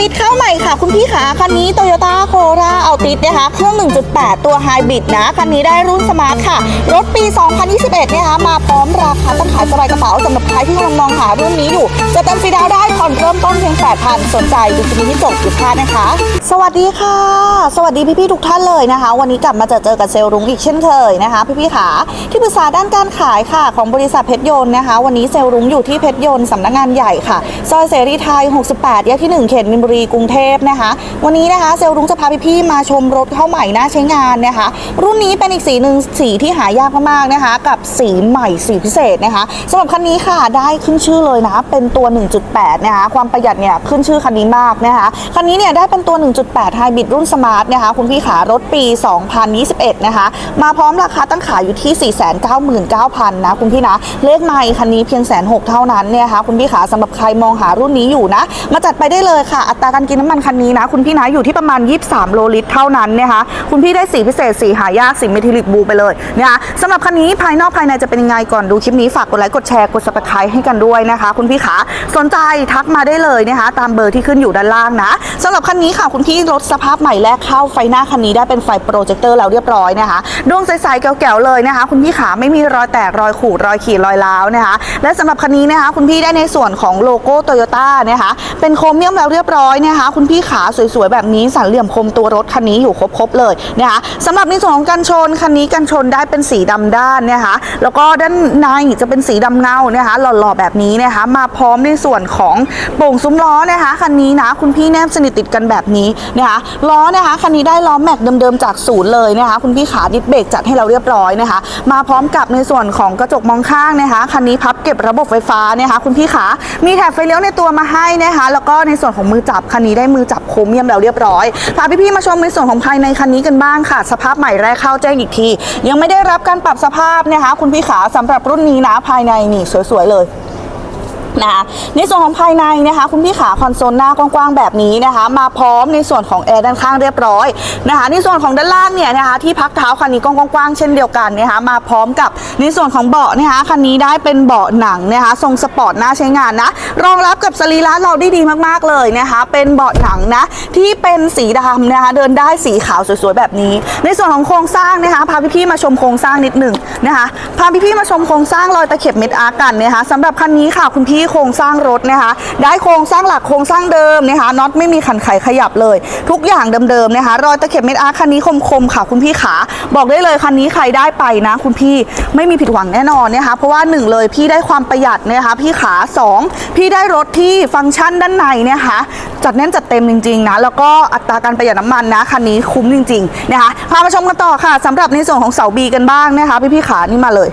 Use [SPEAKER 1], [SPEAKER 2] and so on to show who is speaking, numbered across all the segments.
[SPEAKER 1] ติดเข้าใหม่ค่ะ คุณพี่ขาคันนี้ Toyota Corolla Altis นะคะเครื่อง 1.8 ตัวไฮบริดนะคันนี้ได้รุ่นสมาร์ทค่ะ รถปี 2021เนะคะมาพร้อมราคาตั้งขายสบายกระเป๋าสำหรับใครที่กำลังมองหารุ่นนี้อยู่ จะเต็มฟรีดาวได้ผ่อนเริ่มต้นเพียง 8,000 สนใจดูคลิปนี้ที่จบอย่าพลาดนะคะ สวัสดีค่ะ สวัสดีพี่ๆทุกท่านเลยนะคะ วันนี้กลับมาเจอเจอกับเซลล์รุ้งอีกเช่นเคยนะคะพี่ๆขาที่ปรึกษาด้านการขายค่ะ ของบริษัทเพชรยนต์นะคะ วันนี้เซลล์รุ้งอยู่ที่เพชรยนต์สำนักงานใหญ่ค่ะซอยเสรีไทย 68แยกที่ 1 เขตมินบุรีกรุงเทพนะคะ วันนี้นะคะเซลล์รุ้งจะพาพี่ๆมาชมรถเข้าใหม่น่าใช้งานนะคะ รุ่นนี้เป็นอีกสีหนึ่งสีที่หายากมากๆนะคะ กับสีใหม่สีพิเศษนะคะสำหรับคันนี้ค่ะได้ขึ้นชื่อเลยนะเป็นตัว 1.8 นะคะ ความประหยัดเนี่ยขึ้นชื่อคันนี้มากนะคะคันนี้เนี่ยได้เป็นตัว 1.8 ไฮบริดรุ่นสมาร์ทนะคะคุณพี่ขารถปี 2021 นะคะ มาพร้อมราคาตั้งขายอยู่ที่ 499,000 นะคุณพี่นะ เลขไม่คันนี้เพียงแสนหกเท่านั้นเนี่ยค่ะคุณพี่ขาสำหรับใครมองหารุ่นนี้อยู่นะ มาจัดไปได้เลยค่ะอัตราการกินน้ำมันคันนี้นะ คุณพี่นะอยู่ที่ประมาณ 23 โลลิตรเท่านั้นนะคะคุณพี่ได้สีพิเศษสีหายากสีเมทิลิกบูไปเลยนะคะสำหรับคันนี้ภายนอกภายในจะเป็นยังไงก่อนดูคลิปนี้ฝากกดไลค์กดแชร์กด subscribe ให้กันด้วยนะคะ คุณพี่ขาสนใจทักมาได้เลยนะคะ ตามเบอร์ที่ขึ้นอยู่ด้านล่างนะสำหรับคันนี้ค่ะคุณพี่รถสภาพใหม่แรกเข้าไฟหน้าคันนี้ได้เป็นไฟโปรเจคเตอร์แล้วเรียบร้อยนะคะดวงใสๆแก๋วๆเลยนะคะ คุณพี่ขาไม่มีรอยแตกรอยขูดรอยขีดรอยร้าวนะคะ และสำหรับคันนี้นะคะ คุณพี่ได้ในส่วนของโลโก้โตโยต้านะคะเป็นโครเมียมแล้วเรียบร้อยนะคะคุณพี่ขาสวยๆแบบนี้สันเหลี่ยมคมตัวรถคันนี้อยู่ครบๆเลยนะคะสำหรับในส่วนของกันชนคันนี้กันชนได้เป็นสีดำด้านนะคะแล้วก็ด้านในจะเป็นสีดำเงานะคะหล่อๆแบบนี้นะคะมาพร้อมในส่วนของโป่งซุ้มล้อนะคะคันนี้นะคุณพี่แนบสนิทติดกันแบบนี้นะคะล้อนะคะคันนี้ได้ล้อแม็กเดิมๆจากศูนย์เลยนะคะคุณพี่ขาดิสเบรกจัดให้เราเรียบร้อยนะคะ มาพร้อมกับในส่วนของกระจกมองข้างนะคะคันนี้พับเก็บระบบไฟฟ้านะคะคุณพี่ขามีแถบไฟเลี้ยวในตัวมาให้นะคะแล้วก็ในส่วนของมือจับคันนี้ได้มือจับโครเมียมแล้วเรียบร้อยพาพี่ๆมาชมในส่วนของภายในคันนี้กันบ้างค่ะ สภาพใหม่แรกเข้าแจ้งอีกที ยังไม่ได้รับการปรับสภาพนะคะ คุณพี่ขาสำหรับรุ่นนี้นะภายในนี่สวยๆเลย นะคะในส่วนของภายในนะคะ คุณพี่ขาคอนโซลหน้ากว้างๆแบบนี้นะคะ มาพร้อมในส่วนของแอร์ด้านข้างเรียบร้อยนะคะ ในส่วนของด้านล่างเนี่ยนะคะที่พักเท้าคันนี้กว้างๆเช่นเดียวกันนะคะมาพร้อมกับในส่วนของเบาะนะคะคันนี้ได้เป็นเบาะหนังนะคะทรงสปอร์ตน่าใช้งานนะรองรับกับสรีระเราได้ดีมากๆเลยนะคะ เป็นเบาะหนังนะที่เป็นสีดำนะคะ เดินได้สีขาวสวยๆแบบนี้ ในส่วนของโครงสร้างนะคะ พาพี่ๆมาชมโครงสร้างนิดหนึ่งนะคะพาพี่ๆมาชมโครงสร้างรอยตะเข็บเม็ดอาร์กันนะคะสำหรับคันนี้ค่ะคุณพี่โครงสร้างรถนะคะ ได้โครงสร้างหลักโครงสร้างเดิมนะคะน็อตไม่มีขันไขขยับเลย ทุกอย่างเดิมๆนะคะ รอยตะเข็บเม็ดอาร์คันนี้คมๆค่ะ คุณพี่ขา บอกได้เลยคันนี้ใครได้ไปนะคุณพี่ไม่มีผิดหวังแน่นอนนะคะเพราะว่าหนึ่งเลยพี่ได้ความประหยัดนะคะพี่ขาสองพี่ได้รถที่ฟังก์ชันด้านในนะคะจัดแน่นจัดเต็มจริงๆนะแล้วก็อัตราการประหยัดน้ำมันนะคันนี้คุ้มจริงๆนะคะพามาชมกันต่อค่ะสำหรับในส่วนของเสาบีกันบ้างนะคะพี่ๆขานี่มาเลย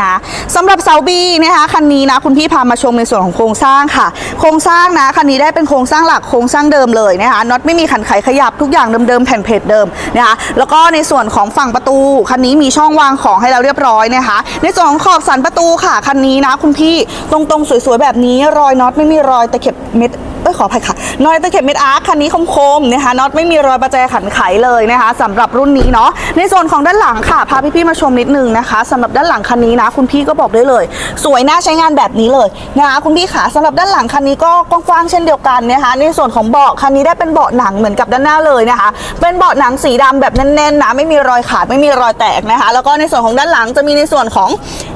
[SPEAKER 1] นะสำหรับเสาบีนะคะคันนี้นะคุณพี่พามาชมในส่วนของโครงสร้างค่ะ โครงสร้างนะคันนี้ได้เป็นโครงสร้างหลักโครงสร้างเดิมเลยนะคะน็อตไม่มีขันไขขยับทุกอย่างเดิมๆแผ่นเพจเดิมนะคะแล้วก็ในส่วนของฝั่งประตูคันนี้มีช่องวางของให้เราเรียบร้อยนะคะ ในส่วนของขอบสันประตูค่ะคันนี้นะคุณพี่ตรงๆสวยๆแบบนี้รอยน็อตไม่มีรอยตะเข็บเม็ด เอ้ยขออภัยค่ะนอยตะเข็บเม็ดอาร์คคันนี้คมๆนะคะน็อตไม่มีรอยประแจขันไขเลยนะคะสำหรับรุ่นนี้เนาะในส่วนของด้านหลังค่ะพาพี่ๆมาชมนิดนึงนะคะสำหรับด้านหลังคันนี้นะคุณพี่ก็บอกได้เลย สวยน่าใช้งานแบบนี้เลยนะคะคุณพี่ขาสำหรับด้านหลังคันนี้ก็กว้างๆเช่นเดียวกันนะคะในส่วนของเบาะคันนี้ได้เป็นเบาะหนังเหมือนกับด้านหน้าเลยนะคะ เป็นเบาะหนังสีดำแบบแน่นๆนะไม่มีรอยขาดไม่มีรอยแตกนะคะ แล้วก็ในส่วนของด้านหลังจะมีในส่วนของ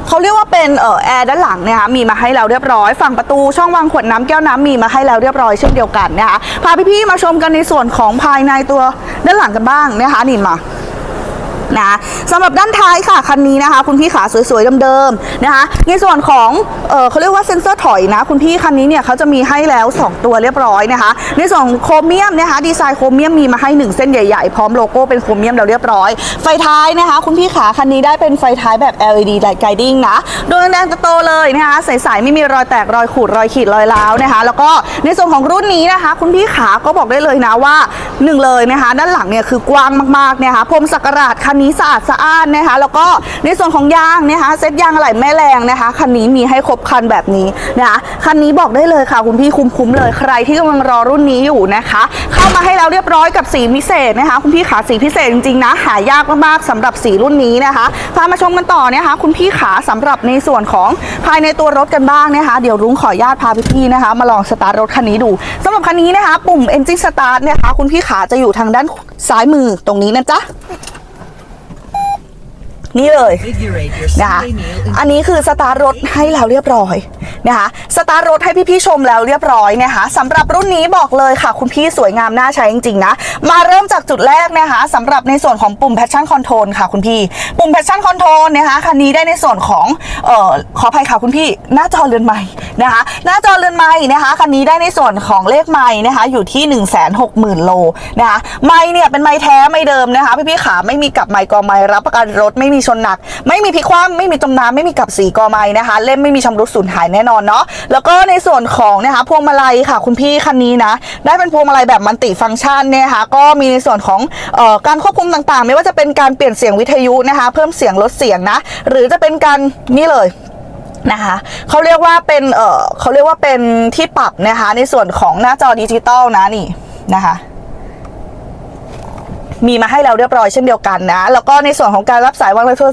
[SPEAKER 1] เขาเรียกว่าเป็นเอ่อแอร์ด้านหลังนะคะมีมาให้เราเรียบร้อย ฝั่งประตูช่องวางขวดน้ำแก้วน้ำมีมาให้เราเรียบร้อยเช่นเดียวกันนะคะพาพี่ๆมาชมกันในส่วนของภายในตัวด้านหลังกันบ้างนะคะนินมา นะสำหรับด้านท้ายค่ะคันนี้นะคะ คุณพี่ขาสวยๆเดิมๆนะคะ ในส่วนของเออเขาเรียกว่าเซ็นเซอร์ถอยนะ คุณพี่คันนี้เนี่ยเขาจะมีให้แล้ว 2 ตัวเรียบร้อยนะคะ ในส่วนของโครเมียมนะคะดีไซน์โครเมียมมีมาให้ 1 เส้นใหญ่ๆ พร้อมโลโก้เป็นโครเมียมแล้วเรียบร้อย ไฟท้ายนะคะ คุณพี่ขาคันนี้ได้เป็นไฟท้ายแบบ LED light guiding นะดวงแดงโตเลยนะคะใสๆไม่มีรอยแตกรอยขูดรอยขีดรอยร้าวนะคะ แล้วก็ในส่วนของรุ่นนี้นะคะ คุณพี่ขาก็บอกได้เลยนะว่าหนึ่งเลยนะคะ ด้านหลังเนี่ยคือกว้างมากๆนะคะพรมสักการะคันนี้สะอาดสะอ้านนะคะ แล้วก็ในส่วนของยางนะคะเซ็ตยางอะไหล่แม่แรงนะคะคันนี้มีให้ครบคันแบบนี้นะคะคันนี้บอกได้เลยค่ะ คุณพี่คุ้มๆเลยใครที่กำลังรอรุ่นนี้อยู่นะคะ เข้ามาให้เราเรียบร้อยกับสีพิเศษนะคะ คุณพี่ขาสีพิเศษจริงๆนะหายากมากๆสำหรับสีรุ่นนี้นะคะพามาชมกันต่อนะคะ คุณพี่ขาสำหรับในส่วนของภายในตัวรถกันบ้างนะคะ เดี๋ยวรุ้งขออนุญาตพาพี่ๆนะคะ มาลองสตาร์ทรถคันนี้ดูสำหรับคันนี้นะคะ ปุ่ม engine start นะคะ คุณพี่ขาจะอยู่ทางด้านซ้ายมือตรงนี้นะจ๊ะ นี่เลย
[SPEAKER 2] Configure your
[SPEAKER 1] นะคะ
[SPEAKER 2] Sunday meal in
[SPEAKER 1] อันนี้คือสตาร์ทรถให้แล้วเรียบร้อย นะคะสตาร์รถให้พี่ๆชมแล้วเรียบร้อยนะคะสำหรับรุ่นนี้บอกเลยค่ะ คุณพี่สวยงามน่าใช้จริงๆนะ มาเริ่มจากจุดแรกนะคะสำหรับในส่วนของปุ่ม Passion Control ค่ะคุณพี่ ปุ่ม Passion Control นะคะคันนี้ได้ในส่วนของเอ่อขออภัยค่ะคุณพี่หน้าจอเรือนใหม่นะคะหน้าจอเรือนใหม่นะคะคันนี้ได้ในส่วนของเลขไม้นะคะอยู่ที่ 1 6 0 0 0 0 โลนะคะไม้เนี่ยเป็นไม้แท้ไม่เดิมนะคะพี่ๆขาไม่มีกับไม้กอไม้รับประกันรถไม่มีชนหนัก ไม่มีพิคว่ำไม่มีจมน้ำไม่มีกับสีกอไม้นะคะเล่มไม่มีชำรุดสูญหายแน่นอนเนาะแล้วก็ในส่วนของนะคะพวงมาลัยค่ะ คุณพี่คันนี้นะ ได้เป็นพวงมาลัยแบบมันติฟังก์ชันเนี่ยนะคะก็มีในส่วนของออการควบคุมต่างๆ ไม่ว่าจะเป็นการเปลี่ยนเสียงวิทยุนะคะ เพิ่มเสียงลดเสียงนะ หรือจะเป็นการนี่เลยนะคะเขาเรียกว่าเป็นเออเขาเรียกว่าเป็นที่ปรับนะคะ ในส่วนของหน้าจอดิจิตอลนะนี่นะคะมีมาให้เราเรียบร้อยเช่นเดียวกันนะ แล้วก็ในส่วนของการรับสายวางโทร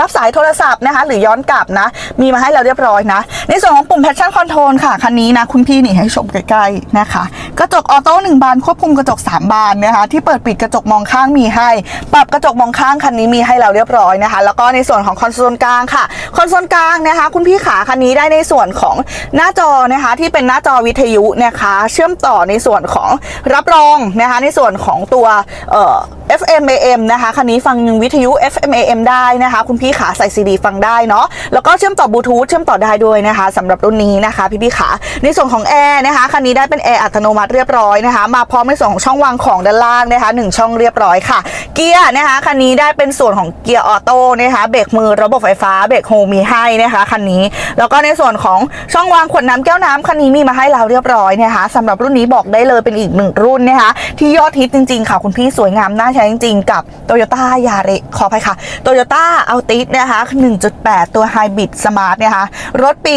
[SPEAKER 1] รับสายโทรศัพท์นะคะ หรือย้อนกลับนะ มีมาให้เราเรียบร้อยนะ ในส่วนของปุ่ม Passion Control ค่ะ คันนี้นะ คุณพี่นี่ให้ชมใกล้ๆนะคะ กระจกออโต้หนึ่งบานควบคุมกระจก 3 บานนะคะ ที่เปิดปิดกระจกมองข้างมีให้ ปรับกระจกมองข้างคันนี้มีให้เราเรียบร้อยนะคะ แล้วก็ในส่วนของคอนโซลกลางค่ะคอนโซลกลางนะคะ คุณพี่ขาคันนี้ได้ในส่วนของหน้าจอนะคะ ที่เป็นหน้าจอวิทยุนะคะ เชื่อมต่อในส่วนของรับรองนะคะ ในส่วนของตัวเอ่อ FM AM นะคะคันนี้ฟังวิทยุ FM AM ได้นะคะ คุณพี่ขาใส่ซีดีฟังได้เนาะแล้วก็เชื่อมต่อบลูทูธเชื่อมต่อได้ด้วยนะคะสำหรับรุ่นนี้นะคะ พี่พี่ขาในส่วนของแอร์นะคะคันนี้ได้เป็นแอร์อัตโนมัติเรียบร้อยนะคะ มาพร้อมในส่วนของช่องวางของด้านล่างนะคะหนึ่งช่องเรียบร้อยค่ะ เกียร์นะคะคันนี้ได้เป็นส่วนของเกียร์ออโต้นะคะเบรกมือระบบไฟฟ้าเบรกโฮมีให้นะคะคันนี้ แล้วก็ในส่วนของช่องวางขวดน้ำแก้วน้ำคันนี้มีมาให้เราเรียบร้อยนะคะสำหรับรุ่นนี้บอกได้เลยเป็นอีกหนึ่งรุ่นนะคะที่ยอดฮิตจริงๆค่ะคุณพี่สวยงามน่าใช้จริงๆ กับ Toyota y a r i ขออภัยค่ะ Toyota Altis นะคะ 1.8 ตัว Hybrid Smart นะคะ รถปี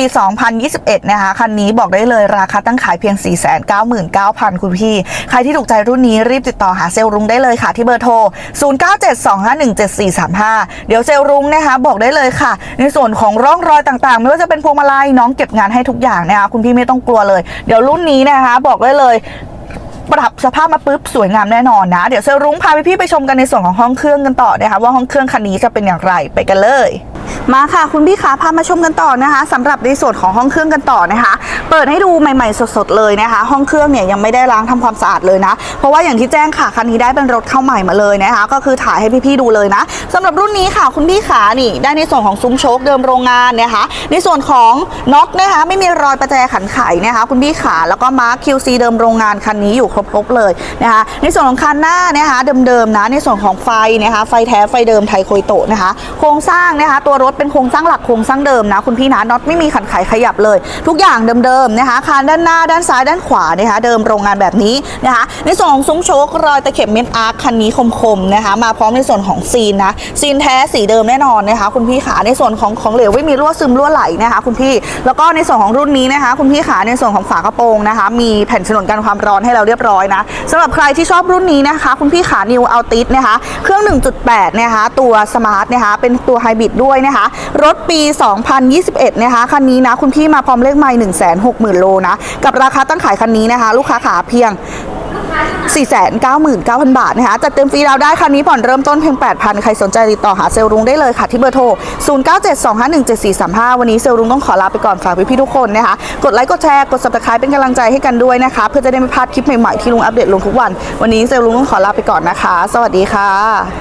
[SPEAKER 1] 2021 นะคะ คันนี้บอกได้เลยราคาตั้งขายเพียง 499,000 คุณพี่ ใครที่ถูกใจรุ่นนี้รีบติดต่อหาเซลล์รุงได้เลยค่ะ ที่เบอร์โทร 0972517435 เดี๋ยวเซลล์รุงนะคะ บอกได้เลยค่ะ ในส่วนของร่องรอยต่างๆ ไม่ว่าจะเป็นพวงมาลัยน้องเก็บงานให้ทุกอย่างนะคะคุณพี่ไม่ต้องกลัวเลย เดี๋ยวรุ่นนี้นะคะ บอกได้เลย ปรับสภาพมาปุ๊บสวยงามแน่นอนนะ เดี๋ยวเซรุ้งพาพี่ๆไปชมกันในส่วนของห้องเครื่องกันต่อนะคะว่าห้องเครื่องคันนี้จะเป็นอย่างไรไปกันเลย มาค่ะ คุณพี่คะพามาชมกันต่อนะคะสำหรับในส่วนของห้องเครื่องกันต่อนะคะ เปิดให้ดูใหม่ๆสดๆเลยนะคะ ห้องเครื่องเนี่ยยังไม่ได้ล้างทำความสะอาดเลยนะ เพราะว่าอย่างที่แจ้งค่ะคันนี้ได้เป็นรถเข้าใหม่มาเลยนะคะ ก็คือถ่ายให้พี่ๆดูเลยนะสำหรับรุ่นนี้ค่ะ คุณพี่ขานี่ได้ในส่วนของซุ้มโชคเดิมโรงงานนะคะ ในส่วนของน็อตนะคะ ไม่มีรอยประแจขันไขนะคะ คุณพี่ขาแล้วก็มาร์ค QC เดิมโรงงานคันนี้อยู่ครบๆเลยนะคะ ในส่วนของคันหน้านะคะเดิมๆนะในส่วนของไฟนะคะไฟแท้ไฟเดิมไทยโคยโตนะคะ โครงสร้างนะคะตัวรถถเป็นโครงสร้างหลักโครงสร้างเดิมนะคุณพี่นะน็อตไม่มีขันไขขยับเลย ทุกอย่างเดิมๆนะคะคานด้านหน้าด้านซ้ายด้านขวานะคะเดิมโรงงานแบบนี้นะคะ ในส่วนของซุ้มโชครอยตะเข็บเม็ดอาร์คคันนี้คมๆนะคะมาพร้อมในส่วนของซีนนะซีนแท้สีเดิมแน่นอนนะคะคุณพี่ขาในส่วนของของเหลวไม่มีรั่วซึมรั่วไหลนะคะคุณพี่แล้วก็ในส่วนของรุ่นนี้นะคะคุณพี่ขาในส่วนของฝากระโปรงนะคะ มีแผ่นฉนวนกันความร้อนให้เราเรียบร้อยนะสำหรับใครที่ชอบรุ่นนี้นะคะ คุณพี่ขานิวเอัลติสนะคะเครื่อง 1.8 นะคะตัวสมาร์ทนะคะเป็นตัวไฮบริดด้วยนะคะรถปี 2021 นะคะ คันนี้นะ คุณพี่มาพร้อมเลขไมล์160,000 โลนะ กับราคาตั้งขายคันนี้นะคะ ลูกค้าขาเพียง499,000 บาทนะคะจัดเต็มฟรีเราได้คันนี้ผ่อนเริ่มต้นเพียง 8,000 ใครสนใจติดต่อหาเซลล์รุงได้เลยค่ะ ที่เบอร์โทร 0972517435 วันนี้เซลล์รุงต้องขอลาไปก่อนฝากพี่ๆทุกคนนะคะ กดไลค์กดแชร์กด subscribe เป็นกำลังใจให้กันด้วยนะคะ เพื่อจะได้ไม่พลาดคลิปใหม่ๆที่ลุงอัปเดตลงทุกวัน วันนี้เซลล์รุงต้องขอลาไปก่อนนะคะ สวัสดีค่ะ